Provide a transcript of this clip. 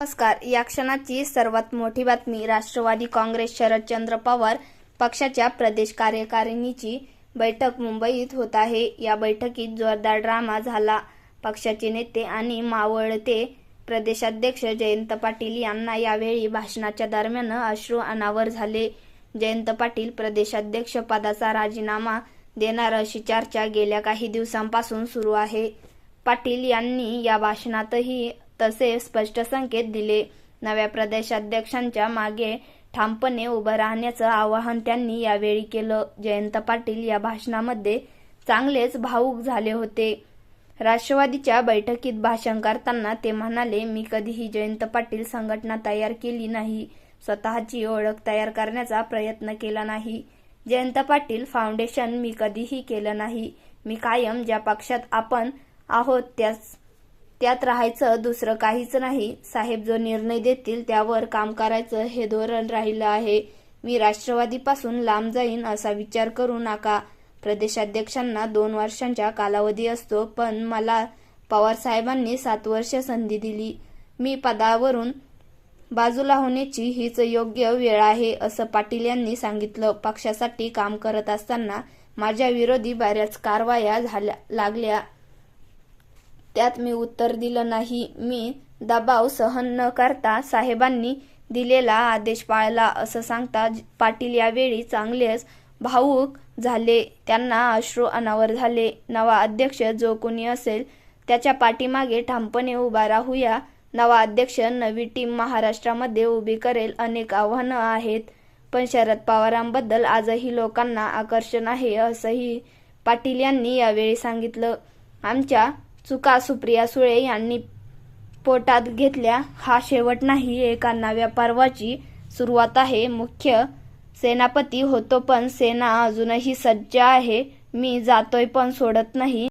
नमस्कार. या क्षणाची सर्वात मोठी बातमी राष्ट्रवादी काँग्रेस शरदचंद्र पवार पक्षाच्या प्रदेश कार्यकारिणीची बैठक मुंबईत होत आहे. या बैठकीत जोरदार ड्रामा झाला. पक्षाचे नेते आणि मावळते प्रदेशाध्यक्ष जयंत पाटील यांना यावेळी भाषणाच्या दरम्यान अश्रू अनावर झाले. जयंत पाटील प्रदेशाध्यक्ष पदाचा राजीनामा देणार अशी चर्चा गेल्या काही दिवसांपासून सुरू आहे. पाटील यांनी या भाषणातही तसे स्पष्ट संकेत दिले. नव्या प्रदेशाध्यक्षांच्या मागे ठामपणे उभं राहण्याचं आवाहन त्यांनी यावेळी केलं. जयंत पाटील या भाषणामध्ये चांगलेच भावूक झाले होते. राष्ट्रवादीच्या बैठकीत भाषण करताना ते म्हणाले मी कधीही जयंत पाटील संघटना तयार केली नाही. स्वतःची ओळख तयार करण्याचा प्रयत्न केला नाही. जयंत पाटील फाउंडेशन मी कधीही केलं नाही. मी कायम ज्या पक्षात आपण आहोत त्याच त्यात राहायचं दुसरं काहीच नाही. साहेब जो निर्णय देतील त्यावर काम करायचं हे धोरण राहिलं आहे. मी राष्ट्रवादीपासून लांब जाईन असा विचार करू नका. प्रदेशाध्यक्षांना दोन वर्षांचा कालावधी असतो पण मला पवार साहेबांनी सात वर्ष संधी दिली. मी पदावरून बाजूला होण्याची हीच योग्य वेळ आहे असं पाटील यांनी सांगितलं. पक्षासाठी काम करत असताना माझ्या विरोधी बऱ्याच कारवाया झाल्या लागल्या. त्यात मी उत्तर दिलं नाही. मी दबाव सहन न करता साहेबांनी दिलेला आदेश पाळला. असं सांगता पाटील यावेळी चांगलेच भाऊक झाले. त्यांना अश्रू अनावर झाले. नवा अध्यक्ष जो कोणी असेल त्याच्या पाठीमागे ठामपणे उभा राहूया. नवा अध्यक्ष नवी टीम महाराष्ट्रामध्ये उभी करेल अनेक आव्हानं आहेत. पण शरद पवारांबद्दल आजही लोकांना आकर्षण आहे असंही पाटील यांनी यावेळी सांगितलं. आमच्या चुका सुप्रिया सुळे यांनी पोटात घेतल्या हा शेवट नाही एका नव्या पर्वाची सुरुवात आहे. मुख्य सेनापती होतो पण सेना अजूनही सज्ज आहे. मी जातोय पण सोडत नाही.